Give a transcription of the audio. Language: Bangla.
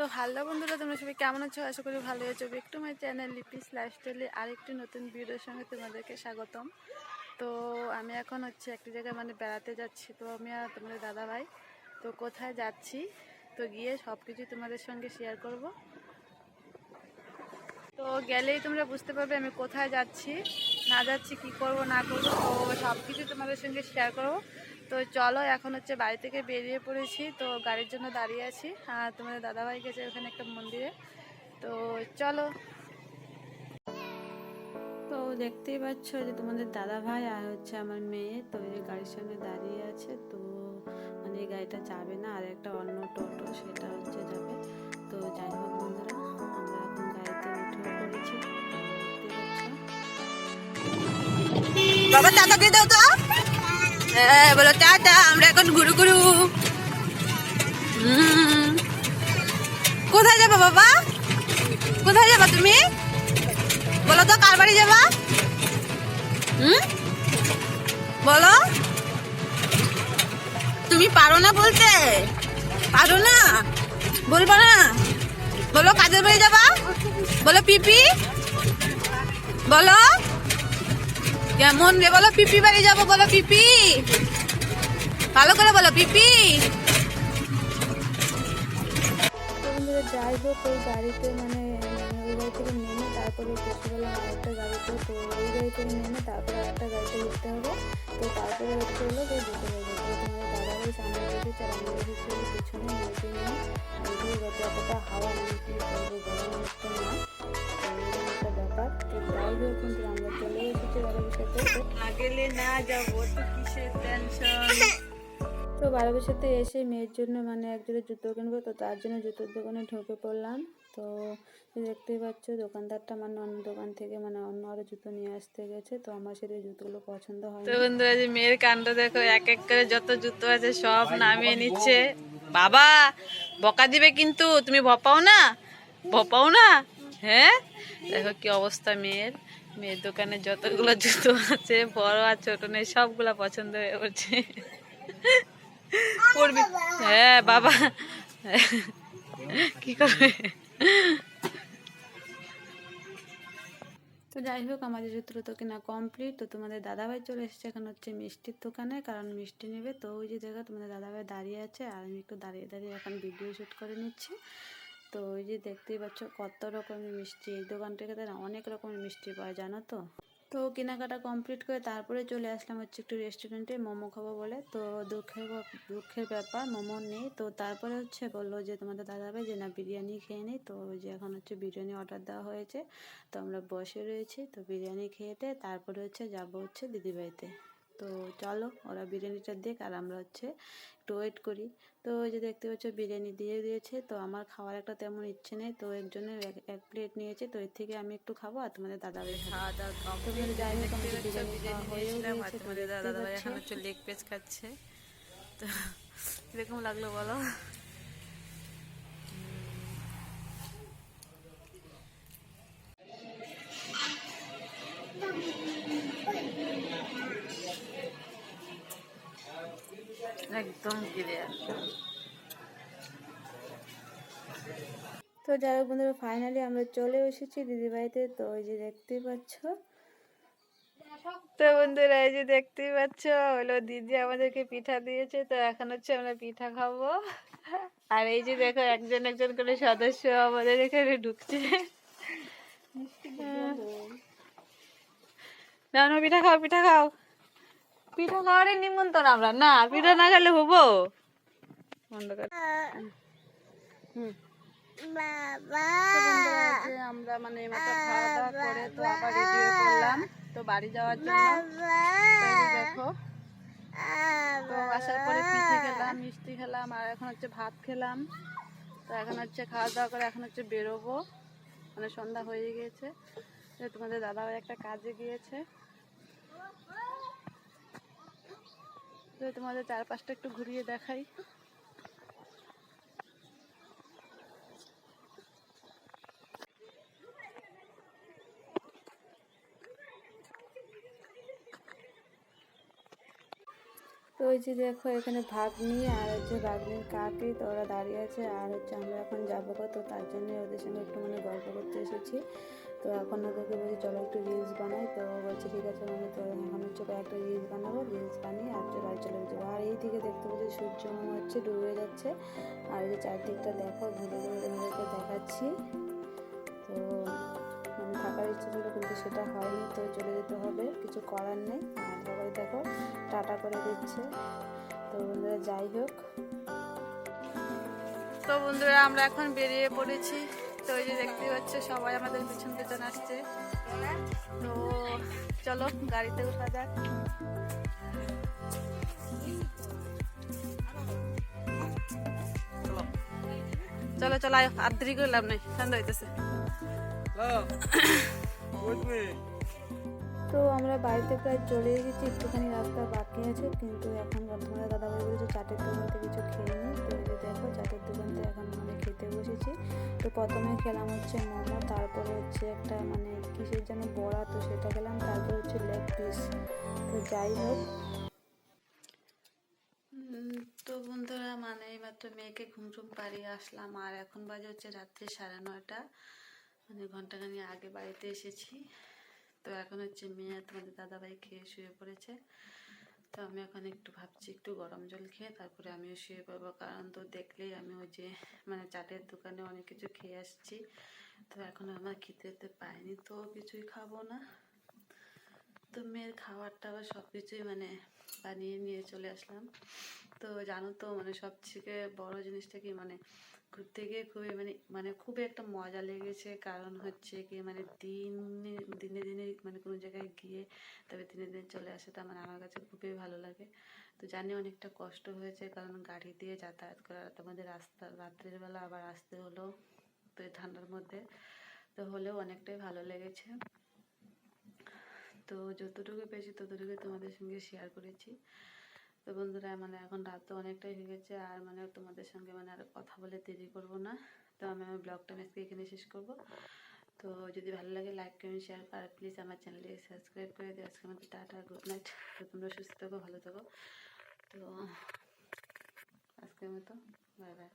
তো হ্যালো বন্ধুরা, তোমরা সবাই কেমন আছো? আশা করি ভালো আছো। একটু মাই চ্যানেল লিপিস লাইফস্টাইলে আরেকটি নতুন ভিডিওর সঙ্গে তোমাদেরকে স্বাগতম। তো আমি এখন হচ্ছে একটি জায়গায় মানে বেড়াতে যাচ্ছি। তো আমি আর তোমাদের দাদা ভাই তো কোথায় যাচ্ছি? তো গিয়ে সব কিছু তোমাদের সঙ্গে শেয়ার করব। তো গেলেই তোমরা বুঝতে পারবে আমি কোথায় যাচ্ছি, না যাচ্ছি, কি করব, না করব। তো সব কিছু তোমাদের সঙ্গে শেয়ার করব। তো চলো এখন হচ্ছে বাড়ি থেকে বেরিয়ে পড়েছি। তো গাড়ির জন্য দাঁড়িয়ে আছি। আর তোমাদের দাদাভাই গেছে ওখানে একটা মন্দিরে। তো চলো। তো দেখতেই পাচ্ছ যে তোমাদের দাদা ভাই আর হচ্ছে আমার মেয়ে তো এই গাড়ির সামনে দাঁড়িয়ে আছে তো মানে এই গাড়িটা যাবে না আর একটা অন্য টোটো সেটা হচ্ছে যাবে। তো যাই হোক বন্ধুরা আমরা এখন গাড়িতে উঠে পড়েছি। বাবা দিয়ে দাও তো। হ্যাঁ বলো, টাটা, আমরা এখন ঘুরু হুম। কোথায় যাবা বাবা? কোথায় যাবা তুমি? বলো তো, কার বাড়ি যাবা? হুম বলো। তুমি পারো না বলতে? পারো না? বলব না? বলো কাজের বাড়ি যাবা? বলো, পিপি? বলো। কেমন রে বলো, পিপি বাড়ি যাব বলো, পিপি। ভালো করে বলো, পিপি। যাই হোক ওই গাড়িতে মানে ওই গাড়ি থেকে নেমে তারপরে বসে গেলাম আরেকটা গাড়িতে, তো ওই গাড়ি থেকে নেমে তারপরে আরেকটা গাড়িতে উঠতে হবে। তো তারপরে হচ্ছে হলো যে যেতে হবে। তোমার দাদা ভাই সামনে রেখেছে আর আমি ওই পিছনে মেয়েকে নিয়ে। যাতে এতটা হাওয়া, আমি কি করব গরম হচ্ছে না। একটা ব্যাপার। তো যাই হোক কিন্তু আমরা চলে এসেছি বাবার সাথে না গেলে না যাব তো কিসের টেনশন তো বারো বছরতে এসে মেয়ের জন্য মানে একজোড়া জুতো কিনবো তো তার জন্য জুতোর দোকানে ঢুকে পড়লাম। তো দেখতেই পাচ্ছ দোকানদারটা মানে অন্য দোকান থেকে মানে অন্য আরও জুতো নিয়ে আসতে গেছে তো আমার সেটা জুতোগুলো পছন্দ হয় তো বন্ধুরা যে মেয়ের কাণ্ড দেখো এক এক করে যত জুতো আছে সব নামিয়ে নিচ্ছে। বাবা বকা দিবে কিন্তু তুমি ভপাও না? ভপাও না? হ্যাঁ? দেখো কি অবস্থা মেয়ের। মেয়ের দোকানে যতগুলো জুতো আছে, বড় আর ছোট নেই, সবগুলা পছন্দ হয়ে পড়ছে পড়বি হ্যাঁ বাবা। কি করবে? তো যাই হোক, আমাদের জুতো তো কেনা কমপ্লিট তো তোমাদের দাদাভাই চলে এসেছে এখন হচ্ছে মিষ্টির দোকানে, কারণ মিষ্টি নেবে। তো ওই যে দেখো তোমাদের দাদাভাই দাঁড়িয়ে আছে, আর আমি একটু দাঁড়িয়ে দাঁড়িয়ে এখন ভিডিও শ্যুট করে নিচ্ছি। তো ওই যে দেখতেই পাচ্ছ কত রকমের মিষ্টি। এই দোকানটাতে না অনেক রকমের মিষ্টি পাওয়া জানো তো? তো কেনাকাটা কমপ্লিট করে তারপরে চলে আসলাম হচ্ছে একটু রেস্টুরেন্টে মোমো খাব বলে। তো দুঃখের দুঃখের ব্যাপার, মোমো নেই। তো তারপরে হচ্ছে বলল যে তোমাদের দাদাভাই যে না বিরিয়ানি খেয়ে নিই, তো ওই যে এখন হচ্ছে বিরিয়ানি অর্ডার দেওয়া হয়েছে। তো আমরা বসে রয়েছি, তো বিরিয়ানি খেয়েতে তারপরে হচ্ছে যাব হচ্ছে দিদিবাড়িতে তো চলো ওরা বিরিয়ানিটা দেখ আর আমরা হচ্ছে একটু ওয়েট করি। তো ওই যে দেখতে পাচ্ছ বিরিয়ানি দিয়ে দিয়েছে তো আমার খাওয়ার একটা তেমন ইচ্ছে নেই তো এর এক- এক প্লেট নিয়েছে তো এর থেকে আমি একটু খাব আর তোমাদের দাদা ভাই খাওয়া দাওয়া যাই হোক আমাদের বিরিয়ানি খাওয়া হয়েও আর গিয়েছে, তোমাদের দাদা ভাই এখন হচ্ছে লেগ পেস্ট খাচ্ছে। তো কীরকম লাগল বলো? একদম তো যাই হোক বন্ধুরা ফাইনালি আমরা চলে এসেছি দিদিবাড়িতে তো ওই যে দেখতেই পাচ্ছ। তো বন্ধুরা এই যে দেখতেই পাচ্ছ হলো দিদি আমাদেরকে পিঠা দিয়েছে। তো এখন হচ্ছে আমরা পিঠা খাব। আর এই যে দেখো একজন একজন করে সদস্য আমাদের এখানে ঢুকছে। না না পিঠা খাও পিঠা খাও। পিঠা খাওয়ারই নিমন্ত্রণ আমরা। না পিঠা না খেলে হব। বন্ধ কর আমরা মানে খাওয়া দাওয়া করে তো আবার রেডি পড়লাম তো বাড়ি যাওয়ার জন্য। দেখো। তো আসার পরে পিঠে খেলাম মিষ্টি খেলাম আর এখন হচ্ছে ভাত খেলাম। তো এখন হচ্ছে খাওয়া দাওয়া করে এখন হচ্ছে বেরোবো। মানে সন্ধ্যা হয়ে গিয়েছে। তোমাদের দাদাভাই একটা কাজে গিয়েছে। তোমাদের চারপাশটা একটু ঘুরিয়ে দেখাই। তো ওই যে দেখো, এখানে ভাগ্নি আর হচ্ছে ভাগ্নির কাকি, তো ওরা দাঁড়িয়ে আছে। আর হচ্ছে আমরা এখন যাব তো তার জন্য ওদের সঙ্গে একটু মানে গল্প করতে এসেছি। তো এখন ওদেরকে বলছি, চলো একটু রিলস বানাই। তো বলছে, ঠিক আছে মানে তো এখন হচ্ছে একটা রিলস বানাবো। রিলস বানিয়ে দিকে দেখতে পাচ্ছি সূর্য মনে হচ্ছে ডুবে যাচ্ছে। আর যে চারদিকটা দেখো ঘুরে ঘুরে তোমাদেরকে দেখাচ্ছি। তো মানে থাকার ইচ্ছে ছিল কিন্তু সেটা হয়নি, তো চলে যেতে হবে। কিছু করার নেই। আর দেখো, টাটা করে দিচ্ছে। তো বন্ধুরা, যাই হোক। তো বন্ধুরা, আমরা এখন বেরিয়ে পড়েছি। তো ওই যে দেখতে পাচ্ছ, সবাই আমাদের পিছন পিছন আসছে। চলো, গাড়িতে উঠা যাক। চলো চলো, আয় আর দেরি করলাম নাই ঠান্ডা হইতেছে। তো আমরা বাড়িতে প্রায় চলে এসেছি, একটুখানি রাস্তা বাকি আছে, কিন্তু এখন বর্তমানে দাদাভাই বলেছে চাটের দোকান থেকে কিছু খেয়ে নিই। তো যে দেখো, চাটের দোকান থেকে এখন মানে খেতে বসেছি। তো প্রথমে খেলাম হচ্ছে মোমো, তারপরে হচ্ছে একটা মানে কিসের যেন বড়া, তো সেটা খেলাম পিস তো যাই হোক। তো বন্ধুরা মানে এইমাত্র মেয়েকে ঘুম টুম পাড়িয়ে আসলাম, আর এখন বাজে হচ্ছে রাত্রি সাড়ে নয়টা। মানে ঘন্টাখানি আগে বাড়িতে এসেছি। তো এখন হচ্ছে মেয়ে তোমাদের দাদাভাই খেয়ে শুয়ে পড়েছে। তো আমি এখন একটু ভাবছি, একটু গরম জল খেয়ে তারপরে আমিও শুয়ে পড়ব। কারণ তো দেখলেই আমি ওই যে মানে চাটের দোকানে অনেক কিছু খেয়ে আসছি। তো এখন আমার খেতে পাইনি তো কিছুই খাব না। তো মেয়ের খাবার টাবার সব কিছুই মানে বানিয়ে নিয়ে চলে আসলাম। তো জানো তো মানে সব থেকে বড় জিনিসটা কি মানে ঘুরতে গিয়ে খুবই মানে মানে খুবই একটা মজা লেগেছে। কারণ হচ্ছে কি মানে দিনে দিনে দিনে মানে কোনো জায়গায় গিয়ে তবে দিনে দিনে চলে আসাটা মানে আমার কাছে খুবই ভালো লাগে। তো জানি অনেকটা কষ্ট হয়েছে, কারণ গাড়ি দিয়ে যাতায়াত করা মধ্যে রাস্তা, রাত্রের বেলা আবার আসতে হলো, তো এই ঠান্ডার মধ্যে। তো হলেও অনেকটাই ভালো লেগেছে। তো যতটুকু পেয়েছি ততটুকু তোমাদের সঙ্গে শেয়ার করেছি। তো বন্ধুরা মানে এখন রাত তো অনেকটাই হয়ে গেছে, আর মানে তোমাদের সঙ্গে মানে আর কথা বলে দেরি করব না। তো আমি আমার ব্লগটা আজকে এখানে শেষ করব। তো যদি ভালো লাগে লাইক কমেন্ট শেয়ার আর প্লিজ আমার চ্যানেলটিকে সাবস্ক্রাইব করে দিও। আজকে আমাদের টাটা গুড নাইট তো তোমরা সুস্থ থাকো, ভালো থাকো। তো আজকের মতো বাই বাই